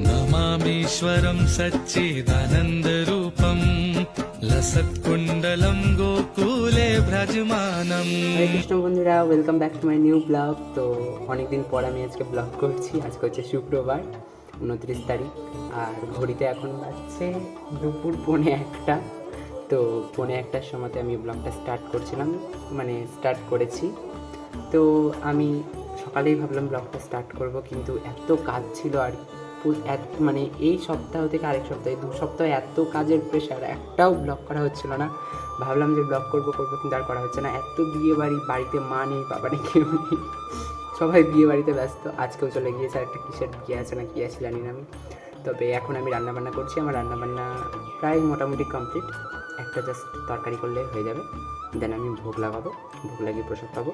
नमामीश्वरं सच्चिदानन्दरूपम् लसत्कुण्डलं गोकुले भ्रजमानम् হরে কৃষ্ণ বন্ধুরা welcome back to my new blog তো অনেকদিন পর আমি আজকে ব্লগ করছি আজকে হচ্ছে শুক্রবার উনত্রিশ তারিখ আর ঘড়িতে এখন বাজছে দুপুর পৌনে একটা তো পৌনে একটার সময়তে আমি ব্লগটা স্টার্ট করছিলাম মানে স্টার্ট করেছি তো আমি সকালেই ভাবলাম ব্লগটা স্টার্ট করব কিন্তু এত কাজ ছিল আর এত- মানে এই সপ্তাহ থেকে আরেক সপ্তাহে, দু সপ্তাহে এত কাজের প্রেশার একটাও ব্লগ করা হচ্ছিল না। ভাবলাম যে ব্লগ করব করব, কিন্তু আর করা হচ্ছে না। এত বিয়ে বাড়ি, বাড়িতে মা নেই, বাবা নেই, কেউ নেই। সবাই বিয়ে বাড়িতে ব্যস্ত। আজকেও চলে গিয়েছে একটা কিসের বিয়ে আছে না কি আছে জানি না আমি। তবে এখন আমি রান্নাবান্না করছি। আমার রান্নাবান্না প্রায় মোটামুটি কমপ্লিট একটা জাস্ট তরকারি করলে হয়ে যাবে। দেন আমি ভোগ লাগাবো, ভোগ লাগিয়ে প্রসাদ পাবো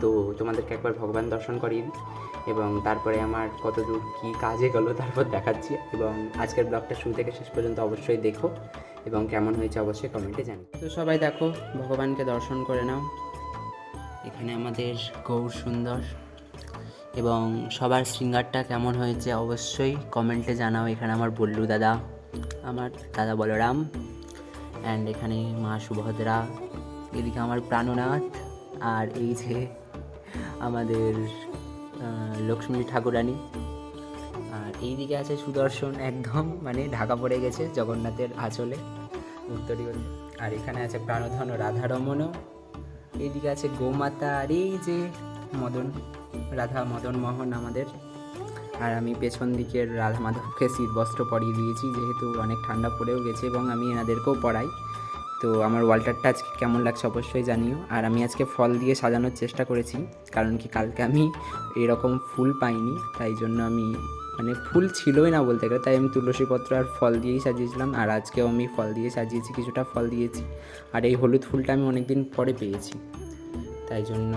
তো তোমাদেরকে একবার ভগবান দর্শন করিয়ে দিই। এবং তারপরে আমার কত দূর কী কাজে গেলো তারপর দেখাচ্ছি এবং আজকের ব্লগটা শুরু থেকে শেষ পর্যন্ত অবশ্যই দেখো এবং কেমন হয়েছে অবশ্যই কমেন্টে জানি তো সবাই দেখো, ভগবানকে দর্শন করে নাও। এখানে আমাদের গৌর সুন্দর এবং সবার সিঙ্গারটা কেমন হয়েছে অবশ্যই কমেন্টে জানাও। এখানে আমার বল্লু দাদা, আমার দাদা বলরাম অ্যান্ড এখানে মা সুভদ্রা, এদিকে আমার প্রাণনাথ, আর এই যে আমাদের লক্ষ্মী ঠাকুরানী। আর এইদিকে আছে সুদর্শন একদম মানে ঢাকা পড়ে গেছে জগন্নাথের আঁচলে, উত্তরী হলে আর এখানে আছে প্রাণধন রাধারমণও। এইদিকে আছে গোমাতা, আর এই যে মদন, রাধা মদন মোহন আমাদের। আর আমি পেছন দিকের রাধা মাধবকে শীত বস্ত্র পরিয়ে দিয়েছি, যেহেতু অনেক ঠান্ডা পড়েও গেছে এবং আমি এনাদেরকেও পড়াই। তো আমার ওয়ালটারটা আজকে কেমন লাগছে অবশ্যই জানিও। আর আমি আজকে ফল দিয়ে সাজানোর চেষ্টা করেছি, কারণ কি কালকে আমি এরকম ফুল পাইনি, তাই জন্য আমি মানে ফুল ছিলই না বলতে গেলে, তাই আমি তুলসীপত্র আর ফল দিয়েই সাজিয়েছিলাম, আর আজকেও আমি ফল দিয়ে সাজিয়েছি, কিছুটা ফল দিয়েছি। আর এই হলুদ ফুলটা আমি অনেকদিন পরে পেয়েছি, তাই জন্য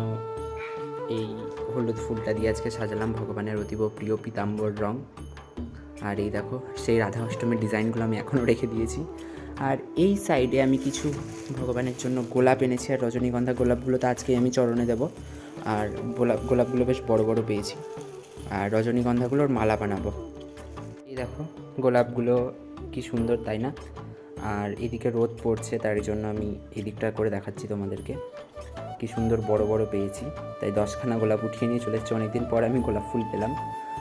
এই হলুদ ফুলটা দিয়ে আজকে সাজালাম ভগবানের অতীব প্রিয় পিতাম্বর রং। আর এই দেখো, সেই রাধা অষ্টমীর ডিজাইনগুলো আমি এখনও রেখে দিয়েছি। আর এই সাইডে আমি কিছু ভগবানের জন্য গোলাপ এনেছি আর রজনীগন্ধা গোলাপগুলো তো আজকে আমি চরণে দেব। আর গোলাপ, গোলাপগুলো বেশ বড় বড় পেয়েছি। আর রজনীগন্ধাগুলোর মালা বানাবো। এই দেখো, গোলাপগুলো কি সুন্দর, তাই না? আর এদিকে রোদ পড়ছে, তার জন্য আমি এদিকটা করে দেখাচ্ছি তোমাদেরকে। কি সুন্দর বড় বড় পেয়েছি। তাই দশখানা গোলাপ উঠিয়ে নিয়ে চলে এসেছি অনেকদিন পর আমি গোলাপ ফুল পেলাম।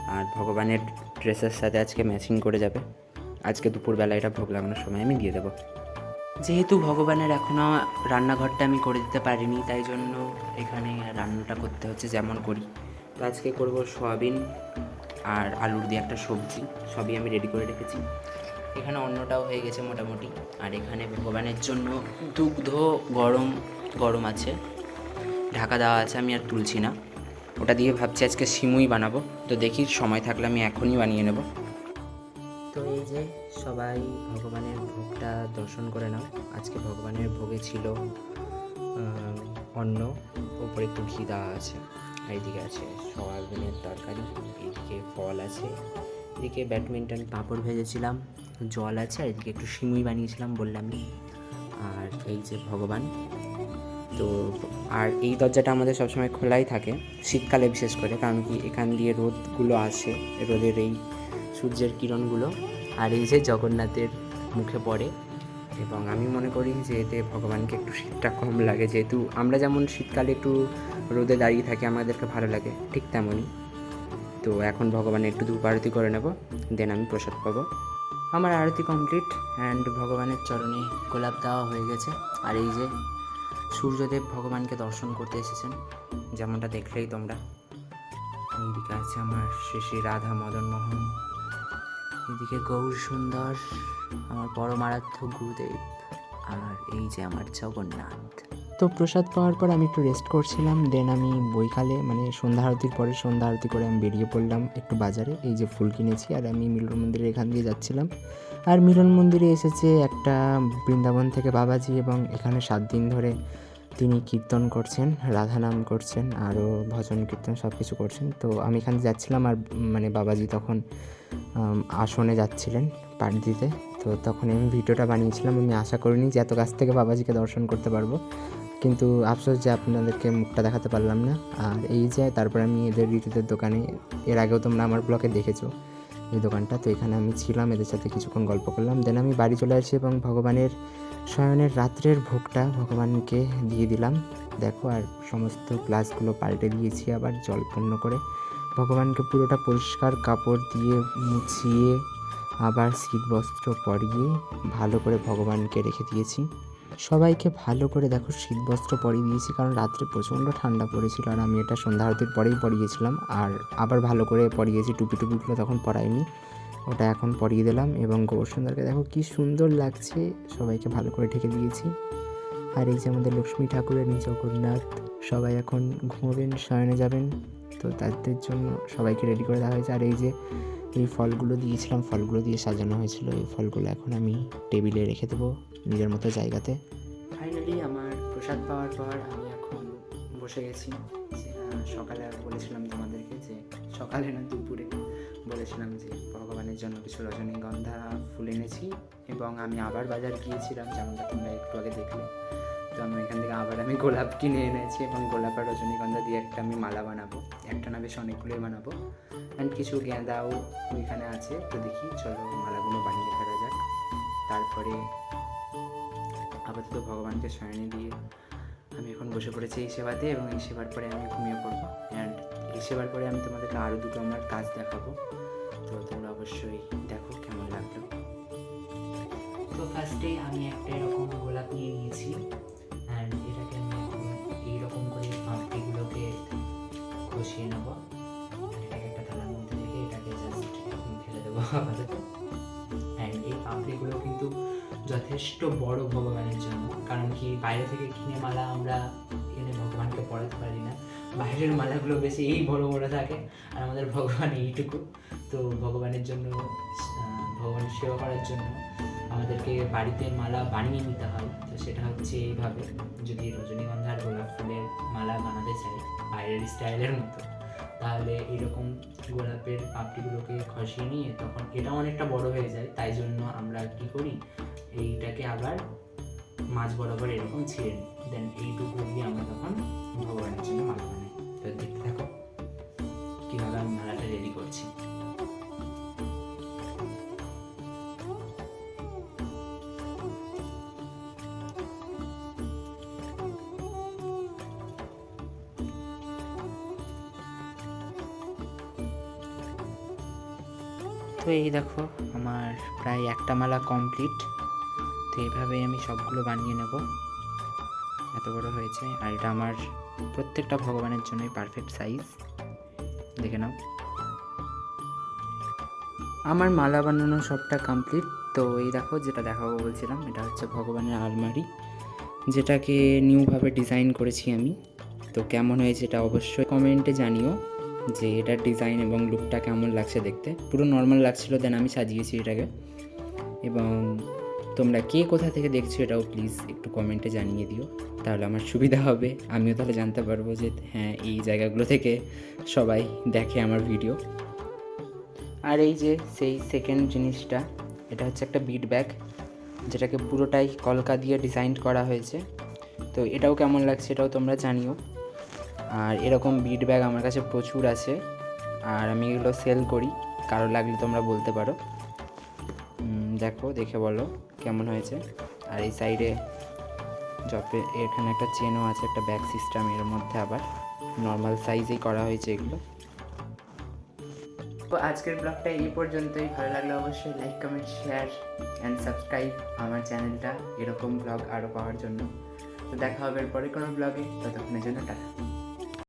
আর ভগবানের ড্রেসের সাথে আজকে ম্যাচিং করে যাবে। আজকে দুপুরবেলা এটা ভোগ লাগানোর সময় আমি দিয়ে দেবো। যেহেতু ভগবানের এখনও রান্নাঘরটা আমি করে দিতে পারিনি, তাই জন্য এখানে রান্নাটা করতে হচ্ছে যেমন করি। তো আজকে করব সয়াবিন আর আলুর দিয়ে একটা সবজি, সবই আমি রেডি করে রেখেছি। এখানে অন্নটাও হয়ে গেছে মোটামুটি। আর এখানে ভগবানের জন্য দুগ্ধ গরম গরম আছে। ঢাকা দেওয়া আছে, আমি আর তুলছি না। ওটা দিয়ে ভাবছি আজকে সিমুই বানাবো। তো দেখি সময় থাকলে আমি এখনই বানিয়ে নেব। যে সবাই ভগবানের ভোগটা দর্শন করে নাও। আজকে ভগবানের ভোগে ছিল অন্ন, ওপরে একটু ঘি দেওয়া আছে। আর এইদিকে আছে সয়াবিনের তরকারি এইদিকে ফল আছে, এদিকে ব্যাডমিন্টন পাঁপড় ভেজেছিলাম, জল আছে, আর এদিকে একটু সিমুই বানিয়েছিলাম বললামই আর এই যে ভগবান, তো আর এই দরজাটা আমাদের সবসময় খোলাই থাকে, শীতকালে বিশেষ করে, কারণ কি এখান দিয়ে রোদগুলো আসে, রোদের এই সূর্যের কিরণগুলো। আর এই যে জগন্নাথের মুখে পড়ে এবং আমি মনে করি যে এতে ভগবানকে একটু শীতটা কম লাগে, যেহেতু আমরা যেমন শীতকালে একটু রোদে দাঁড়িয়ে থাকি, আমাদেরকে ভালো লাগে, ঠিক তেমনই। তো এখন ভগবানের একটু ধূপ আরতি করে নেব দেন আমি প্রসাদ পাবো। আমার আরতি কমপ্লিট অ্যান্ড ভগবানের চরণে গোলাপ দেওয়া হয়ে গেছে। আর এই যে সূর্যদেব ভগবানকে দর্শন করতে এসেছেন, যেমনটা দেখলেই তোমরা। এইদিকে আছে আমার শ্রী শ্রী রাধা মদন মোহন। এদিকে গৌর সুন্দর, আমার পরমারাধ্য গুরুদেব, আর এই যে আমার জগন্নাথ। তো প্রসাদ পাওয়ার পর আমি একটু রেস্ট করছিলাম দেন আমি বৈকালে মানে সন্ধ্যা আরতির পরে সন্ধ্যা আরতি করে আমি বেরিয়ে পড়লাম একটু বাজারে, এই যে ফুল কিনেছি, আর আমি মিলন মন্দিরে এখান দিয়ে যাচ্ছিলাম। আর মিলন মন্দিরে এসেছে একটা বৃন্দাবন থেকে বাবাজি, এবং এখানে সাত দিন ধরে তিনি কীর্তন করছেন রাধা নাম করছেন, আরও ভজন কীর্তন সব কিছু করছেন। তো আমি এখানে যাচ্ছিলাম আর মানে বাবাজি তখন আসনে যাচ্ছিলেন পাঠ দিতে। তো তখন আমি ভিডিওটা বানিয়েছিলাম, আমি আশা করিনি যে এত কাছ থেকে বাবাজিকে দর্শন করতে পারব। কিন্তু আফসোস যে আপনাদেরকে মুখটা দেখাতে পারলাম না। আর এই যে, তারপর আমি এদের ঋতুদের দোকানে, এর আগেও তোমরা আমার ব্লগে দেখেছ। এই দোকানটা। তো এখানে আমি ছিলাম, এদের সাথে কিছুক্ষণ গল্প করলাম। দেন আমি বাড়ি চলে আসি এবং ভগবানের শয়নের রাত্রের ভোগটা ভগবানকে দিয়ে দিলাম। দেখো, আর সমস্ত গ্লাসগুলো পাল্টে দিয়েছি আবার জল পূর্ণ করে। ভগবানকে পুরোটা পরিষ্কার কাপড় দিয়ে মুছিয়ে আবার শীত বস্ত্র পরিয়ে ভালো করে ভগবানকে রেখে দিয়েছি। সবাইকে ভালো করে দেখো শীত বস্ত্র পরিয়ে দিয়েছি, কারণ রাত্রে প্রচণ্ড ঠান্ডা পড়েছিল আর আমি এটা সন্ধ্যা আরতির পরেই পরিয়েছিলাম। আর আবার ভালো করে পরিয়েছি টুপি টুপিগুলো তখন পরাইনি, ওটা এখন পরিয়ে দিলাম। এবং গৌর সুন্দরকে দেখো, কি সুন্দর লাগছে, সবাইকে ভালো করে ঢেকে দিয়েছি। আর এই যে আমাদের লক্ষ্মী ঠাকুরের জগন্নাথ সবাই এখন ঘুমোবেন, শয়নে যাবেন, তো তাদের জন্য সবাইকে রেডি করে দেওয়া হয়েছে। আর এই যে এই ফলগুলো দিয়েছিলাম, ফলগুলো দিয়ে সাজানো হয়েছিল। এই ফলগুলো এখন আমি টেবিলে রেখে দেবো নিজের মতো জায়গাতে। ফাইনালি আমার প্রসাদ পাওয়ার পর আমি এখন বসে গেছি। সকালে আর বলেছিলাম তোমাদেরকে যে, সকালে না, দুপুরে বলেছিলাম যে, ভগবানের জন্য কিছু রজনীগন্ধা ফুল এনেছি এবং আমি আবার বাজার গিয়েছিলাম, যেমনটা তোমরা একটু আগে দেখলে। তো আমি এখান থেকে আবার আমি গোলাপ কিনে এনেছি এবং গোলাপ আর রজনীগন্ধা দিয়ে একটা আমি মালা বানাবো। একটা না, বেশ অনেকগুলোই বানাবো। অ্যান্ড কিছু গেঁদাও ওইখানে আছে, তো দেখি, চলো মালাগুলো বানিয়ে ফেলা যাক। তারপরে আপাতত ভগবানকে শয়নে দিয়ে আমি এখন বসে পড়েছি এই সেবাতে এবং এই সেবার পরে আমি ঘুমিয়ে পড়ব। অ্যান্ড এই সেবার পরে আমি তোমাদেরকে আরও দুটো আমার কাজ দেখাবো। তো তোমরা অবশ্যই দেখো কেমন লাগল। তো ফার্স্টে আমি একটা এরকম গোলাপ নিয়ে নিয়েছি। ফেলে অ্যান্ড এই পাপড়িগুলো কিন্তু যথেষ্ট বড় ভগবানের জন্য। কারণ কি, বাইরে থেকে কিনে মালা আমরা এনে ভগবানকে পড়াতে পারি না। বাইরের মালাগুলো বেশি এই বড় বড় থাকে, আর আমাদের ভগবান এইটুকু। তো ভগবানের জন্য ভগবানের সেবা করার জন্য আমাদেরকে বাড়িতে মালা বানিয়ে নিতে হয়। তো সেটা হচ্ছে এইভাবে। যদি রজনীগন্ধার গোলাপ ফুলের মালা বানাতে চাই, বাইরের স্টাইলের মতো, তাহলে এরকম গোলাপের পাপড়িগুলোকে খসিয়ে নিয়ে তখন এটা অনেকটা বড় হয়ে যায়, তাই জন্য আমরা কি করি? এইটাকে আবার মাছ বরাবর এরকম ছিঁড়ে নিই। দেন এইটুকু দিয়ে আমরা তখন ভগবানের জন্য মালা বানাই। তো দেখতে থাকো, কীভাবে আমি মালাটা রেডি করছি। তো এই দেখো, আমার প্রায় একটা মালা কমপ্লিট তো এইভাবেই আমি সবগুলো বানিয়ে নেব। এত বড় হয়েছে। আর এটা আমার প্রত্যেকটা ভগবানের জন্যই পারফেক্ট সাইজ দেখে নাও। আমার মালা বানানো সবটা কমপ্লিট তো এই দেখো, যেটা দেখাবো বলছিলাম, এটা হচ্ছে ভগবানের আলমারি। যেটাকে নিউভাবে ডিজাইন করেছি আমি। তো কেমন হয়েছে এটা অবশ্যই কমেন্টে জানিও। যে এটার ডিজাইন এবং লুকটা কেমন লাগছে দেখতে। পুরো নর্মাল লাগছিল দেন আমি সাজিয়েছি এটাকে। এবং তোমরা কে কোথা থেকে দেখছ এটাও প্লিজ একটু কমেন্টে জানিয়ে দিও। তাহলে আমার সুবিধা হবে। আমিও তাহলে জানতে পারব যে হ্যাঁ এই জায়গাগুলো থেকে সবাই দেখে আমার ভিডিও আর এই যে, সেই সেকেন্ড জিনিসটা, এটা হচ্ছে একটা বিট ব্যাগ যেটাকে পুরোটাই কলকা দিয়ে ডিজাইন করা হয়েছে। তো এটাও কেমন লাগছে এটাও তোমরা জানিও। আর এরকম বিট ব্যাগ আমার কাছে প্রচুর আছে। আর আমি এগুলো সেল করি, কারও লাগলে তোমরা বলতে পারো। দেখো, দেখে বলো কেমন হয়েছে। আর এই সাইডে জপে এখানে একটা চেনও আছে, একটা ব্যাগ সিস্টেম এর মধ্যে আবার। নর্মাল সাইজেই করা হয়েছে এগুলো। তো আজকের ব্লগটা এই পর্যন্তই। ভালো লাগলে অবশ্যই like comment share and subscribe আমার চ্যানেলটা এরকম ব্লগ আরও পাওয়ার জন্য। তো দেখা হবে পরে কোনো ব্লগে ততক্ষণের জন্য টাটা।